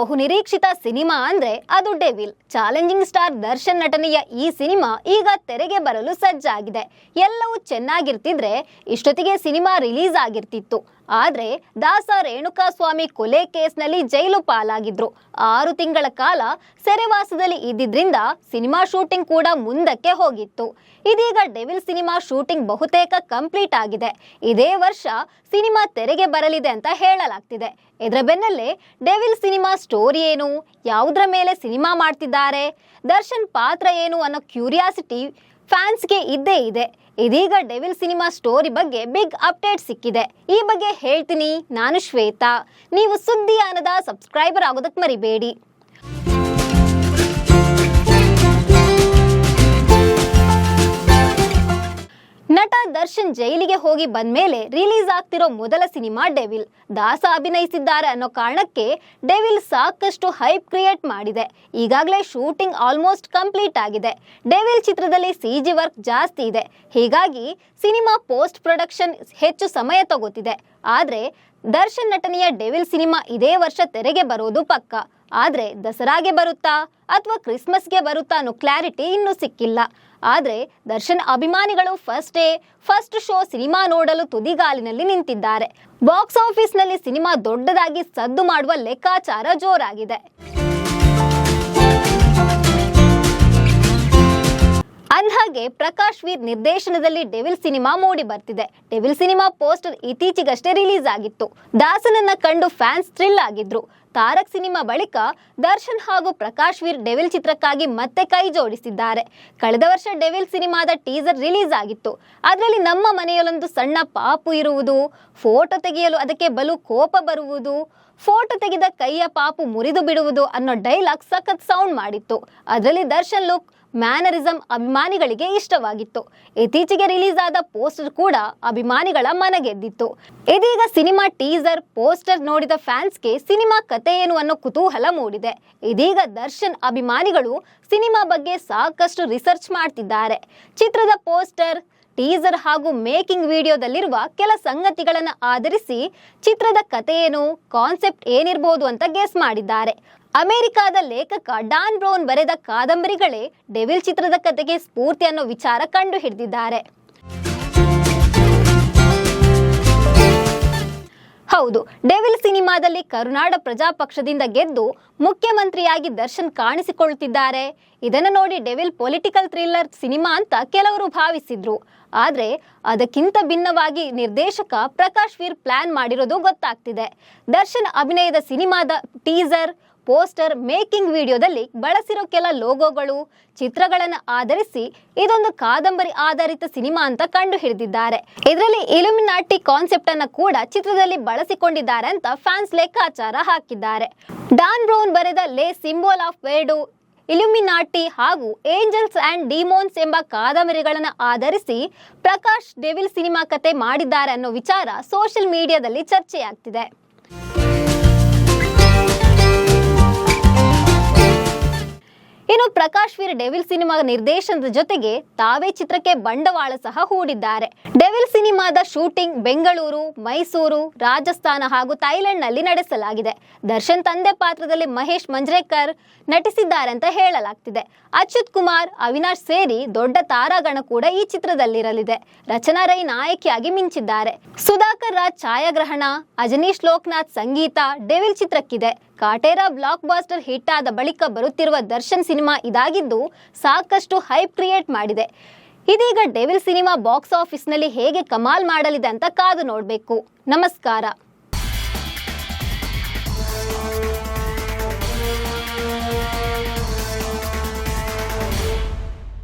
ಬಹುನಿರೀಕ್ಷಿತ ಸಿನಿಮಾ ಅಂದ್ರೆ ಅದು ಡೆವಿಲ್. ಚಾಲೆಂಜಿಂಗ್ ಸ್ಟಾರ್ ದರ್ಶನ್ ನಟನೆಯ ಈ ಸಿನಿಮಾ ಈಗ ತೆರೆಗೆ ಬರಲು ಸಜ್ಜಾಗಿದೆ. ಎಲ್ಲವೂ ಚೆನ್ನಾಗಿರ್ತಿದ್ರೆ ಇಷ್ಟೊತ್ತಿಗೆ ಸಿನಿಮಾ ರಿಲೀಸ್ ಆಗಿರ್ತಿತ್ತು. ಆದ್ರೆ ದಾಸ ರೇಣುಕಾಸ್ವಾಮಿ ಕೊಲೆ ಕೇಸ್ನಲ್ಲಿ ಜೈಲು ಪಾಲಾಗಿದ್ರು. ಆರು ತಿಂಗಳ ಕಾಲ ಸೆರೆವಾಸದಲ್ಲಿ ಇದ್ದಿದ್ರಿಂದ ಸಿನಿಮಾ ಶೂಟಿಂಗ್ ಕೂಡ ಮುಂದಕ್ಕೆ ಹೋಗಿತ್ತು. ಇದೀಗ ಡೆವಿಲ್ ಸಿನಿಮಾ ಶೂಟಿಂಗ್ ಬಹುತೇಕ ಕಂಪ್ಲೀಟ್ ಆಗಿದೆ. ಇದೇ ವರ್ಷ ಸಿನಿಮಾ ತೆರೆಗೆ ಬರಲಿದೆ ಅಂತ ಹೇಳಲಾಗ್ತಿದೆ. ಇದರ ಬೆನ್ನಲ್ಲೇ ಡೆವಿಲ್ ಸಿನಿಮಾ ಸ್ಟೋರಿ ಏನು? ಯಾವುದರ ಮೇಲೆ ಸಿನಿಮಾ ಮಾಡ್ತಿದ್ದಾರೆ? ದರ್ಶನ್ ಪಾತ್ರ ಏನು ಅನ್ನೋ ಕ್ಯೂರಿಯಾಸಿಟಿ ಫ್ಯಾನ್ಸ್ಗೆ ಇದ್ದೇ ಇದೆ. ಇದೀಗ ಡೆವಿಲ್ ಸಿನಿಮಾ ಸ್ಟೋರಿ ಬಗ್ಗೆ ಬಿಗ್ ಅಪ್ಡೇಟ್ ಸಿಕ್ಕಿದೆ. ಈ ಬಗ್ಗೆ ಹೇಳ್ತೀನಿ, ನಾನು ಶ್ವೇತಾ. ನೀವು ಸುದ್ದಿಯಾನದ ಸಬ್ಸ್ಕ್ರೈಬರ್ ಆಗೋದಕ್ಕೆ ಮರಿಬೇಡಿ. ದರ್ಶನ್ ಜೈಲಿಗೆ ಹೋಗಿ ಬಂದ್ಮೇಲೆ ರಿಲೀಸ್ ಆಗ್ತಿರೋ ಮೊದಲ ಸಿನಿಮಾ ಡೆವಿಲ್. ದಾಸ ಅಭಿನಯಿಸಿದ್ದಾರೆ ಅನ್ನೋ ಕಾರಣಕ್ಕೆ ಡೆವಿಲ್ ಸಾಕಷ್ಟು ಹೈಪ್ ಕ್ರಿಯೇಟ್ ಮಾಡಿದೆ. ಈಗಾಗಲೇ ಶೂಟಿಂಗ್ ಆಲ್ಮೋಸ್ಟ್ ಕಂಪ್ಲೀಟ್ ಆಗಿದೆ. ಡೆವಿಲ್ ಚಿತ್ರದಲ್ಲಿ ಸಿಜಿ ವರ್ಕ್ ಜಾಸ್ತಿ ಇದೆ. ಹೀಗಾಗಿ ಸಿನಿಮಾ ಪೋಸ್ಟ್ ಪ್ರೊಡಕ್ಷನ್ ಹೆಚ್ಚು ಸಮಯ ತಗೋತಿದೆ. ಆದರೆ ದರ್ಶನ್ ನಟನೆಯ ಡೆವಿಲ್ ಸಿನಿಮಾ ಇದೇ ವರ್ಷ ತೆರೆಗೆ ಬರೋದು ಪಕ್ಕ. ಆದ್ರೆ ದಸರಾಗೆ ಬರುತ್ತಾ ಅಥವಾ ಕ್ರಿಸ್ಮಸ್ಗೆ ಬರುತ್ತಾ ಅನ್ನೋ ಕ್ಲಾರಿಟಿ ಇನ್ನೂ ಸಿಕ್ಕಿಲ್ಲ. ಆದರೆ ದರ್ಶನ್ ಅಭಿಮಾನಿಗಳು first day first show cinema ನೋಡಲು ತುದಿಗಾಲಿನಲ್ಲಿ ನಿಂತಿದ್ದಾರೆ. ಬಾಕ್ಸ್ ಆಫೀಸ್ನಲ್ಲಿ ಸಿನಿಮಾ ದೊಡ್ಡದಾಗಿ ಸದ್ದು ಮಾಡುವ ಲೆಕ್ಕಾಚಾರ ಜೋರಾಗಿದೆ. ಅಂದ್ಹಾಗೆ ಪ್ರಕಾಶ್ ವೀರ್ ನಿರ್ದೇಶನದಲ್ಲಿ ಡೆವಿಲ್ ಸಿನಿಮಾ ಮೂಡಿ ಬರ್ತಿದೆ. ಡೆವಿಲ್ ಸಿನಿಮಾ ಪೋಸ್ಟರ್ ಇತ್ತೀಚೆಗಷ್ಟೇ ರಿಲೀಸ್ ಆಗಿತ್ತು. ದಾಸನನ್ನ ಕಂಡು ಫ್ಯಾನ್ಸ್ ಥ್ರಿಲ್ ಆಗಿದ್ರು. ತಾರಕ್ ಸಿನಿಮಾ ಬಳಿಕ ದರ್ಶನ್ ಹಾಗೂ ಪ್ರಕಾಶ್ ವೀರ್ ಡೆವಿಲ್ ಚಿತ್ರಕ್ಕಾಗಿ ಮತ್ತೆ ಕೈ ಜೋಡಿಸಿದ್ದಾರೆ. ಕಳೆದ ವರ್ಷ ಡೆವಿಲ್ ಸಿನಿಮಾದ ಟೀಸರ್ ರಿಲೀಸ್ ಆಗಿತ್ತು. ಅದರಲ್ಲಿ ನಮ್ಮ ಮನೆಯಲ್ಲೊಂದು ಸಣ್ಣ ಪಾಪು ಇರುವುದು, ಫೋಟೋ ತೆಗೆಯಲು ಅದಕ್ಕೆ ಬಲು ಕೋಪ ಬರುವುದು, ಫೋಟೋ ತೆಗೆದ ಕೈಯ ಪಾಪು ಮುರಿದು ಬಿಡುವುದು ಅನ್ನೋ ಡೈಲಾಗ್ ಸಖತ್ ಸೌಂಡ್ ಮಾಡಿತ್ತು. ಅದರಲ್ಲಿ ದರ್ಶನ್ ಲುಕ್ ಮ್ಯಾನರಿಸಂ ಅಭಿಮಾನಿಗಳಿಗೆ ಇಷ್ಟವಾಗಿತ್ತು. ಇತ್ತೀಚೆಗೆ ರಿಲೀಸ್ ಆದ ಪೋಸ್ಟರ್ ಕೂಡ ಅಭಿಮಾನಿಗಳ ಮನಗೆದ್ದಿತ್ತು. ಇದೀಗ ಸಿನಿಮಾ ಟೀಸರ್, ಪೋಸ್ಟರ್ ನೋಡಿದ ಫ್ಯಾನ್ಸ್ಗೆ ಸಿನಿಮಾ ಕತೆ ಏನು ಅನ್ನೋ ಕುತೂಹಲ ಮೂಡಿದೆ. ಇದೀಗ ದರ್ಶನ್ ಅಭಿಮಾನಿಗಳು ಸಿನಿಮಾ ಬಗ್ಗೆ ಸಾಕಷ್ಟು ರಿಸರ್ಚ್ ಮಾಡ್ತಿದ್ದಾರೆ. ಚಿತ್ರದ ಪೋಸ್ಟರ್, ಟೀಸರ್ ಹಾಗೂ ಮೇಕಿಂಗ್ ವಿಡಿಯೋದಲ್ಲಿರುವ ಕೆಲ ಸಂಗತಿಗಳನ್ನು ಆಧರಿಸಿ ಚಿತ್ರದ ಕಥೆ ಏನು, ಕಾನ್ಸೆಪ್ಟ್ ಏನಿರಬಹುದು ಅಂತ ಗೆಸ್ ಮಾಡಿದ್ದಾರೆ. ಅಮೆರಿಕಾದ ಲೇಖಕ ಡಾನ್ ಬ್ರೌನ್ ಬರೆದ ಕಾದಂಬರಿಗಳೇ ಡೆವಿಲ್ ಚಿತ್ರದ ಕಥೆಗೆ ಸ್ಫೂರ್ತಿ ಅನ್ನೋ ವಿಚಾರ ಕಂಡು ಹಿಡಿದಿದ್ದಾರೆ. ಹೌದು, ಡೆವಿಲ್ ಸಿನಿಮಾದಲ್ಲಿ ಕರುನಾಡ ಪ್ರಜಾಪಕ್ಷದಿಂದ ಗೆದ್ದು ಮುಖ್ಯಮಂತ್ರಿಯಾಗಿ ದರ್ಶನ್ ಕಾಣಿಸಿಕೊಳ್ಳುತ್ತಿದ್ದಾರೆ ಇದನ್ನು ನೋಡಿ ಡೆವಿಲ್ ಪೊಲಿಟಿಕಲ್ ಥ್ರಿಲ್ಲರ್ ಸಿನಿಮಾ ಅಂತ ಕೆಲವರು ಭಾವಿಸಿದ್ರು. ಆದರೆ ಅದಕ್ಕಿಂತ ಭಿನ್ನವಾಗಿ ನಿರ್ದೇಶಕ ಪ್ರಕಾಶ್ ವೀರ್ ಪ್ಲಾನ್ ಮಾಡಿರೋದು ಗೊತ್ತಾಗ್ತಿದೆ. ದರ್ಶನ್ ಅಭಿನಯದ ಸಿನಿಮಾದ ಟೀಸರ್ ಪೋಸ್ಟರ್ ಮೇಕಿಂಗ್ ವಿಡಿಯೋದಲ್ಲಿ ಬಳಸಿರೋ ಕೆಲ ಲೋಗೋಗಳು, ಚಿತ್ರಗಳನ್ನು ಆಧರಿಸಿ ಇದೊಂದು ಕಾದಂಬರಿ ಆಧಾರಿತ ಸಿನಿಮಾ ಅಂತ ಕಂಡು ಹಿಡಿದಿದ್ದಾರೆ ಇದರಲ್ಲಿ ಇಲುಮಿನಾಟಿ ಕಾನ್ಸೆಪ್ಟ್ ಅನ್ನ ಕೂಡ ಚಿತ್ರದಲ್ಲಿ ಬಳಸಿಕೊಂಡಿದ್ದಾರೆ ಅಂತ ಫ್ಯಾನ್ಸ್ ಲೆಕ್ಕಾಚಾರ ಹಾಕಿದ್ದಾರೆ. ಡಾನ್ ಬ್ರೌನ್ ಬರೆದ ಲೇ ಸಿಂಬೋಲ್ ಆಫ್ ವೇರ್ಡು, ಇಲ್ಯುಮಿನಾಟಿ ಹಾಗೂ ಏಂಜಲ್ಸ್ ಅಂಡ್ ಡಿಮೋನ್ಸ್ ಎಂಬ ಕಾದಂಬರಿಗಳನ್ನು ಆಧರಿಸಿ ಪ್ರಕಾಶ್ ಡೆವಿಲ್ ಸಿನಿಮಾ ಕತೆ ಮಾಡಿದ್ದಾರೆ ಅನ್ನೋ ವಿಚಾರ ಸೋಷಿಯಲ್ ಮೀಡಿಯಾದಲ್ಲಿ ಚರ್ಚೆಯಾಗ್ತಿದೆ. ಪ್ರಕಾಶ್ ವೀರ್ ಡೆವಿಲ್ ಸಿನಿಮಾ ನಿರ್ದೇಶನದ ಜೊತೆಗೆ ತಾವೇ ಚಿತ್ರಕ್ಕೆ ಬಂಡವಾಳ ಸಹ ಹೂಡಿದ್ದಾರೆ. ಡೆವಿಲ್ ಸಿನಿಮಾದ ಶೂಟಿಂಗ್ ಬೆಂಗಳೂರು, ಮೈಸೂರು, ರಾಜಸ್ಥಾನ ಹಾಗೂ ಥೈಲ್ಯಾಂಡ್ನಲ್ಲಿ ನಡೆಸಲಾಗಿದೆ. ದರ್ಶನ್ ತಂದೆ ಪಾತ್ರದಲ್ಲಿ ಮಹೇಶ್ ಮಂಜ್ರೇಕರ್ ನಟಿಸಿದ್ದಾರೆ ಅಂತ ಹೇಳಲಾಗ್ತಿದೆ. ಅಚ್ಯುತ್ ಕುಮಾರ್, ಅವಿನಾಶ್ ಸೇರಿ ದೊಡ್ಡ ತಾರಾಗಣ ಕೂಡ ಈ ಚಿತ್ರದಲ್ಲಿರಲಿದೆ. ರಚನಾ ರೈ ನಾಯಕಿಯಾಗಿ ಮಿಂಚಿದ್ದಾರೆ. ಸುಧಾಕರ್ ರಾಜ್ ಛಾಯಾಗ್ರಹಣ, ಅಜನೀಶ್ ಲೋಕನಾಥ್ ಸಂಗೀತ, ಡೆವಿಲ್ ಚಿತ್ರಕ್ಕಿದೆ. ಕಾಟೇರ ಬ್ಲಾಕ್ ಬಾಸ್ಟರ್ ಹಿಟ್ ಆದ ಬಳಿಕ ಬರುತ್ತಿರುವ ದರ್ಶನ್ ಸಿನಿಮಾ ಇದಾಗಿದ್ದು ಸಾಕಷ್ಟು ಹೈಪ್ ಕ್ರಿಯೇಟ್ ಮಾಡಿದೆ. ಇದೀಗ ಡೆವಿಲ್ ಸಿನಿಮಾ ಬಾಕ್ಸ್ ಆಫೀಸ್ನಲ್ಲಿ ಹೇಗೆ ಕಮಾಲ್ ಮಾಡಲಿದೆ ಅಂತ ಕಾದು ನೋಡಬೇಕು. ನಮಸ್ಕಾರ.